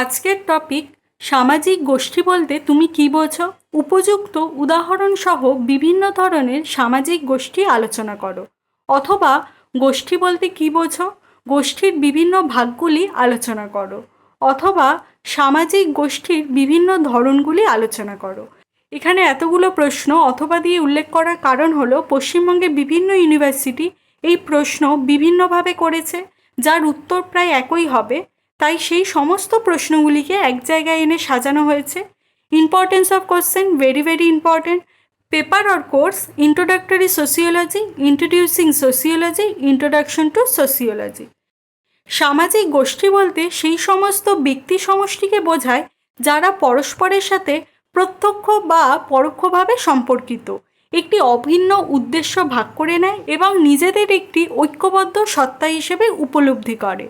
আজকের টপিক সামাজিক গোষ্ঠী বলতে তুমি কি বোঝো? উপযুক্ত উদাহরণ সহ বিভিন্ন ধরনের সামাজিক গোষ্ঠী আলোচনা করো। অথবা গোষ্ঠী বলতে কি বোঝো? গোষ্ঠীর বিভিন্ন ভাগগুলি আলোচনা করো। অথবা সামাজিক গোষ্ঠীর বিভিন্ন ধরনগুলি আলোচনা করো। এখানে এতগুলো প্রশ্ন অথবা দিয়ে উল্লেখ করার কারণ হলো পশ্চিমবঙ্গে বিভিন্ন ইউনিভার্সিটি এই প্রশ্ন বিভিন্নভাবে করেছে, যার উত্তর প্রায় একই হবে। তাই সেই সমস্ত প্রশ্নগুলিকে এক জায়গায় এনে সাজানো হয়েছে। Importance of question very very important paper or course introductory sociology introducing sociology introduction to sociology সামাজিক গোষ্ঠী বলতে সেই সমস্ত ব্যক্তি সমষ্টিকে বোঝায় যারা পরস্পরের সাথে প্রত্যক্ষ বা পরোক্ষভাবে সম্পর্কিত। একটি অভিন্ন উদ্দেশ্য ভাগ করে নেয় এবং নিজেদের একটি ঐক্যবদ্ধ সত্তা হিসেবে উপলব্ধি করে।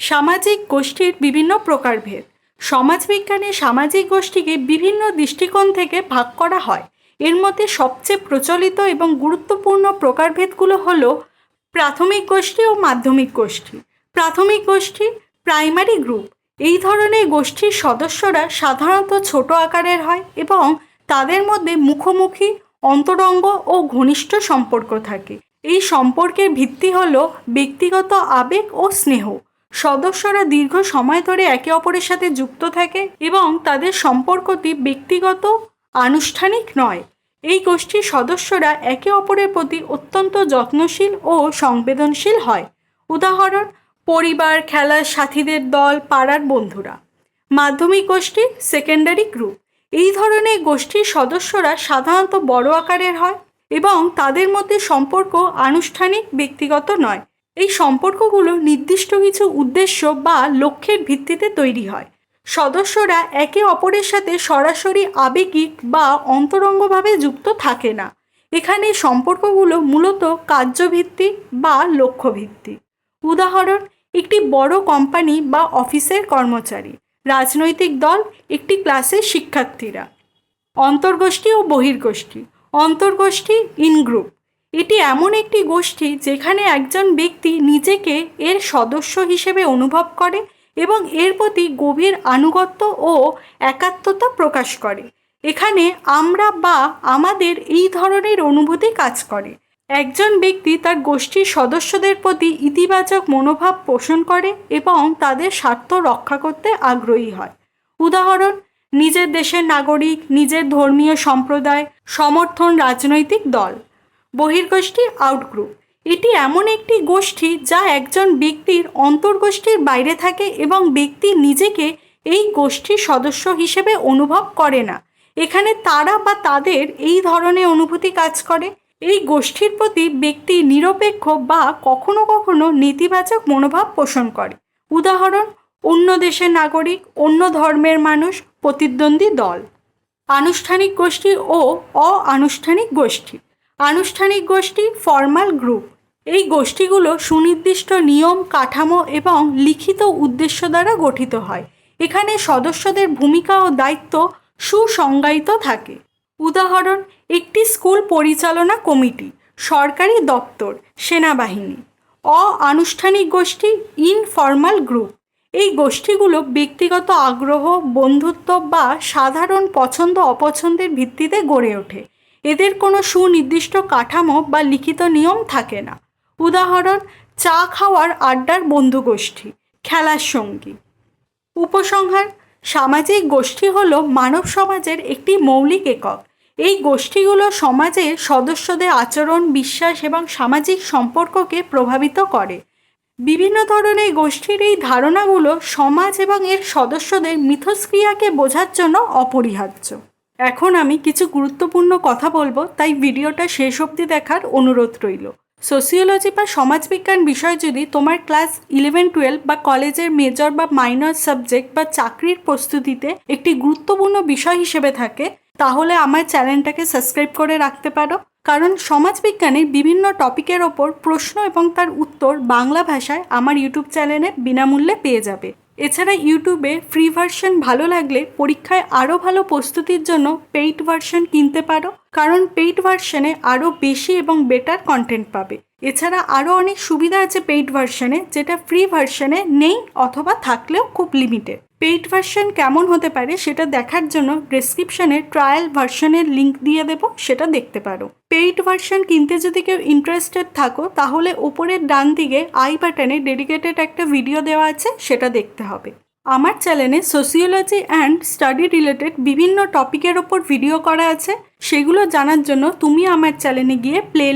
সামাজিক গোষ্ঠীর বিভিন্ন প্রকারভেদ। সমাজবিজ্ঞানে সামাজিক গোষ্ঠীকে বিভিন্ন দৃষ্টিকোণ থেকে ভাগ করা হয়। এর মধ্যে সবচেয়ে প্রচলিত এবং গুরুত্বপূর্ণ প্রকারভেদগুলো হল প্রাথমিক গোষ্ঠী ও মাধ্যমিক গোষ্ঠী। প্রাথমিক গোষ্ঠী, প্রাইমারি গ্রুপ। এই ধরনের গোষ্ঠীর সদস্যরা সাধারণত ছোট আকারের হয় এবং তাদের মধ্যে মুখোমুখি, অন্তরঙ্গ ও ঘনিষ্ঠ সম্পর্ক থাকে। এই সম্পর্কের ভিত্তি হল ব্যক্তিগত আবেগ ও স্নেহ। সদস্যরা দীর্ঘ সময় ধরে একে অপরের সাথে যুক্ত থাকে এবং তাদের সম্পর্কটি ব্যক্তিগত, আনুষ্ঠানিক নয়। এই গোষ্ঠীর সদস্যরা একে অপরের প্রতি অত্যন্ত যত্নশীল ও সংবেদনশীল হয়। উদাহরণ, পরিবার, খেলার সাথীদের দল, পাড়ার বন্ধুরা। মাধ্যমিক গোষ্ঠী, সেকেন্ডারি গ্রুপ। এই ধরনের গোষ্ঠীর সদস্যরা সাধারণত বড় আকারের হয় এবং তাদের মধ্যে সম্পর্ক আনুষ্ঠানিক, ব্যক্তিগত নয়। এই সম্পর্কগুলো নির্দিষ্ট কিছু উদ্দেশ্য বা লক্ষ্যের ভিত্তিতে তৈরি হয়। সদস্যরা একে অপরের সাথে সরাসরি আবেগিক বা অন্তরঙ্গভাবে যুক্ত থাকে না। এখানে সম্পর্কগুলো মূলত কার্যভিত্তিক বা লক্ষ্যভিত্তিক। উদাহরণ, একটি বড় কোম্পানি বা অফিসের কর্মচারী, রাজনৈতিক দল, একটি ক্লাসের শিক্ষার্থীরা। অন্তর্গোষ্ঠী ও বহির্গোষ্ঠী। অন্তর্গোষ্ঠী, ইন গ্রুপ। এটি এমন একটি গোষ্ঠী যেখানে একজন ব্যক্তি নিজেকে এর সদস্য হিসেবে অনুভব করে এবং এর প্রতি গভীর আনুগত্য ও একাত্মতা প্রকাশ করে। এখানে আমরা বা আমাদের এই ধরনের অনুভূতি কাজ করে। একজন ব্যক্তি তার গোষ্ঠীর সদস্যদের প্রতি ইতিবাচক মনোভাব পোষণ করে এবং তাদের স্বার্থ রক্ষা করতে আগ্রহী হয়। উদাহরণ, নিজের দেশের নাগরিক, নিজের ধর্মীয় সম্প্রদায়, সমর্থন রাজনৈতিক দল। বহির্গোষ্ঠী আউটগ্রুপ। এটি এমন একটি গোষ্ঠী যা একজন ব্যক্তির অন্তর্গোষ্ঠীর বাইরে থাকে এবং ব্যক্তি নিজেকে এই গোষ্ঠীর সদস্য হিসেবে অনুভব করে না। এখানে তারা বা তাদের এই ধরনের অনুভূতি কাজ করে। এই গোষ্ঠীর প্রতি ব্যক্তি নিরপেক্ষ বা কখনো কখনো নেতিবাচক মনোভাব পোষণ করে। উদাহরণ, অন্য দেশের নাগরিক, অন্য ধর্মের মানুষ, প্রতিদ্বন্দ্বী দল। আনুষ্ঠানিক গোষ্ঠী ও অআনুষ্ঠানিক গোষ্ঠী। আনুষ্ঠানিক গোষ্ঠী ফর্মাল গ্রুপ। এই গোষ্ঠীগুলো সুনির্দিষ্ট নিয়ম, কাঠামো এবং লিখিত উদ্দেশ্য দ্বারা গঠিত হয়। এখানে সদস্যদের ভূমিকা ও দায়িত্ব সুসংজ্ঞায়িত থাকে। উদাহরণ, একটি স্কুল পরিচালনা কমিটি, সরকারি দপ্তর, সেনাবাহিনী। অআনুষ্ঠানিক গোষ্ঠী ইনফর্মাল গ্রুপ। এই গোষ্ঠীগুলো ব্যক্তিগত আগ্রহ, বন্ধুত্ব বা সাধারণ পছন্দ অপছন্দের ভিত্তিতে গড়ে ওঠে। এদের কোনো সুনির্দিষ্ট কাঠামো বা লিখিত নিয়ম থাকে না। উদাহরণ, চা খাওয়ার আড্ডার বন্ধু গোষ্ঠী খেলার সঙ্গী। উপসংহার, সামাজিক গোষ্ঠী হল মানব সমাজের একটি মৌলিক একক। এই গোষ্ঠীগুলো সমাজের সদস্যদের আচরণ, বিশ্বাস এবং সামাজিক সম্পর্ককে প্রভাবিত করে। বিভিন্ন ধরনের গোষ্ঠীর এই ধারণাগুলো সমাজ এবং এর সদস্যদের মিথস্ক্রিয়াকে বোঝার জন্য অপরিহার্য। এখন আমি কিছু গুরুত্বপূর্ণ কথা বলব, তাই ভিডিওটা শেষ অবধি দেখার অনুরোধ রইল। সোসিওলজি বা সমাজবিজ্ঞান বিষয় যদি তোমার ক্লাস ইলেভেন টুয়েলভ বা কলেজের মেজর বা মাইনর সাবজেক্ট বা চাকরির প্রস্তুতিতে একটি গুরুত্বপূর্ণ বিষয় হিসেবে থাকে, তাহলে আমার চ্যানেলটাকে সাবস্ক্রাইব করে রাখতে পারো। কারণ সমাজবিজ্ঞানের বিভিন্ন টপিকের ওপর প্রশ্ন এবং তার উত্তর বাংলা ভাষায় আমার ইউটিউব চ্যানেলে বিনামূল্যে পেয়ে যাবে। এছাড়া ইউটিউবে ফ্রি ভার্সন ভালো লাগলে পরীক্ষায় আরও ভালো প্রস্তুতির জন্য পেইড ভার্সন কিনতে পারো। কারণ পেইড ভার্সনে আরও বেশি এবং বেটার কন্টেন্ট পাবে। এছাড়া আরও অনেক সুবিধা আছে পেইড ভার্সনে, যেটা ফ্রি ভার্সনে নেই অথবা থাকলেও খুব লিমিটেড পেইড ভার্সন কেমন হতে পারে সেটা দেখার জন্য ডেসক্রিপশনে ট্রায়াল ভার্সনের লিঙ্ক দিয়ে দেব, সেটা দেখতে পারো। পেইড ভার্সন কিনতে যদি কেউ ইন্টারেস্টেড থাকো, তাহলে ওপরের ডান দিকে আই বাটনে ডেডিকেটেড একটা ভিডিও দেওয়া আছে, সেটা দেখতে হবে। আমার চ্যানেলে সোসিওলজি অ্যান্ড স্টাডি রিলেটেড বিভিন্ন টপিকের ওপর ভিডিও করা আছে, সেগুলো জানার জন্য তুমি আমার চ্যানেলে গিয়ে প্লে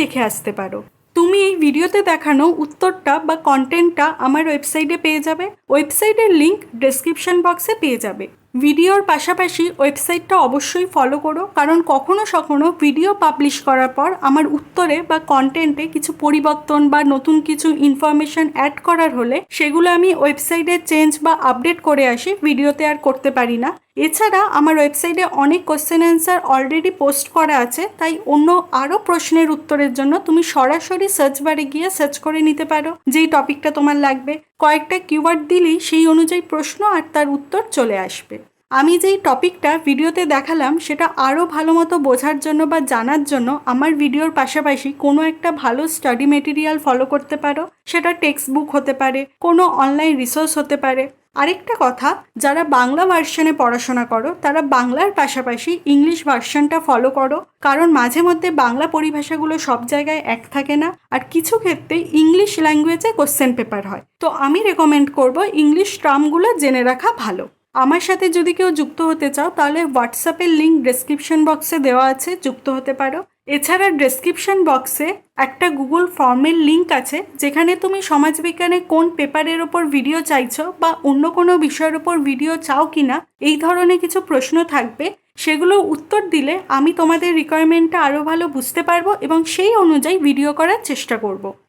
দেখে আসতে পারো। তুমি এই ভিডিওতে দেখানো উত্তরটা বা কন্টেন্টটা আমার ওয়েবসাইটে পেয়ে যাবে। ওয়েবসাইটের লিংক ডেসক্রিপশন বক্সে পেয়ে যাবে। ভিডিওর পাশাপাশি ওয়েবসাইটটা অবশ্যই ফলো করো, কারণ কখনো সখনো ভিডিও পাবলিশ করার পর আমার উত্তরে বা কন্টেন্টে কিছু পরিবর্তন বা নতুন কিছু ইনফরমেশন অ্যাড করার হলে সেগুলো আমি ওয়েবসাইটে চেঞ্জ বা আপডেট করে আসি ভিডিওতে আর করতে পারি না। এছাড়া আমার ওয়েবসাইটে অনেক কোশ্চেন অ্যান্সার অলরেডি পোস্ট করা আছে, তাই অন্য আরও প্রশ্নের উত্তরের জন্য তুমি সরাসরি সার্চ বারে গিয়ে সার্চ করে নিতে পারো, যেই টপিকটা তোমার লাগবে। কয়েকটা কিওয়ার্ড দিলেই সেই অনুযায়ী প্রশ্ন আর তার উত্তর চলে আসবে। আমি যেই টপিকটা ভিডিওতে দেখালাম, সেটা আরও ভালো মতো বোঝার জন্য বা জানার জন্য আমার ভিডিওর পাশাপাশি কোনো একটা ভালো স্টাডি মেটেরিয়াল ফলো করতে পারো। সেটা টেক্সট বুক হতে পারে, কোনো অনলাইন রিসোর্স হতে পারে। আরেকটা কথা, যারা বাংলা ভার্সনে পড়াশোনা করো, তারা বাংলার পাশাপাশি ইংলিশ ভার্সনটা ফলো করো। কারণ মাঝে মধ্যে বাংলা পরিভাষাগুলো সব জায়গায় এক থাকে না, আর কিছু ক্ষেত্রে ইংলিশ ল্যাঙ্গুয়েজে কোশ্চেন পেপার হয়। তো আমি রেকমেন্ড করব ইংলিশ টার্মগুলো জেনে রাখা ভালো। আমার সাথে যদি কেউ যুক্ত হতে চাও, তাহলে হোয়াটসঅ্যাপের লিঙ্ক ডেসক্রিপশন বক্সে দেওয়া আছে, যুক্ত হতে পারো এছাড়া ডেসক্রিপশন বক্সে একটা গুগল ফর্মের লিঙ্ক আছে, যেখানে তুমি সমাজবিজ্ঞানে কোন পেপারের ওপর ভিডিও চাইছো বা অন্য কোনো বিষয়ের ওপর ভিডিও চাও কি না এই ধরনের কিছু প্রশ্ন থাকবে সেগুলো উত্তর দিলে আমি তোমাদের রিকোয়ারমেন্টটা আরও ভালো বুঝতে পারব এবং সেই অনুযায়ী ভিডিও করার চেষ্টা করব।